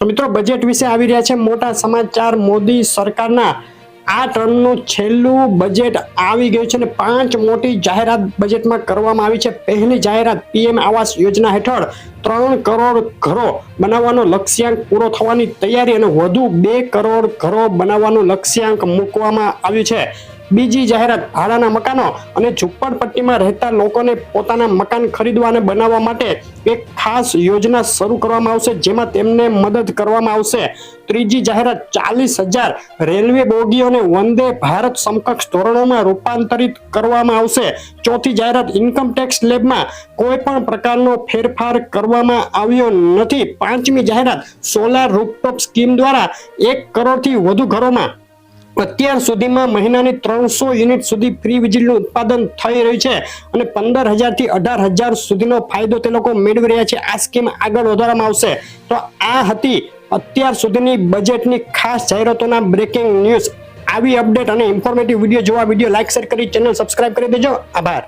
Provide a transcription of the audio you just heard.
તો મિત્રો બજેટ વિશે આવી રહ્યા છે મોટા સમાચાર. મોદી સરકારના આ ટર્મનું છેલ્લું બજેટ આવી ગયું છે અને પાંચ મોટી જાહેરાત બજેટમાં કરવામાં આવી છે. પહેલી જાહેરાત પીએમ આવાસ યોજના હેઠળ ત્રણ કરોડ ઘરો બનાવવાનો લક્ષ્યાંક પૂરો થવાની તૈયારી અને વધુ બે કરોડ ઘરો બનાવવાનું લક્ષ્યાંક મૂકવામાં આવ્યું છે. બીજી જાહેરાત ભાડાના મકાનો અને ઝુંપડપટ્ટીમાં રહેતા લોકોને પોતાના મકાન ખરીદવા અને બનાવવા માટે એક ખાસ યોજના શરૂ કરવામાં આવશે, જેમાં તેમને મદદ કરવામાં આવશે. ત્રીજી જાહેરાત, ચાલીસ હજાર રેલવે બોગીઓને વંદે ભારત સમકક્ષ ધોરણોમાં રૂપાંતરિત કરવામાં આવશે. ચોથી જાહેરાત ઇન્કમ ટેક્સ લેબમાં કોઈ પણ પ્રકારનો ફેરફાર કરવામાં આવ્યો નથી. પાંચમી જાહેરાત સોલાર રૂપટોપ સ્કીમ દ્વારા એક કરોડથી વધુ ઘરોમાં અત્યાર સુધીમાં મહિનાની ત્રણસો યુનિટ સુધી ફ્રી વીજળીનું ઉત્પાદન થઈ રહ્યું છે અને પંદર હજારથી અઢાર હજાર સુધીનો ફાયદો તે લોકો મેળવી રહ્યા છે. આ સ્કીમ આગળ વધારવામાં આવશે. તો આ હતી અત્યાર સુધીની બજેટની ખાસ જાહેરાતોના બ્રેકિંગ ન્યૂઝ આવી અપડેટ અને ઇન્ફોર્મેટિવ વીડિયો જોવા વીડિયો લાઇક શેર કરી ચેનલ સબસ્ક્રાઇબ કરી દેજો. આભાર.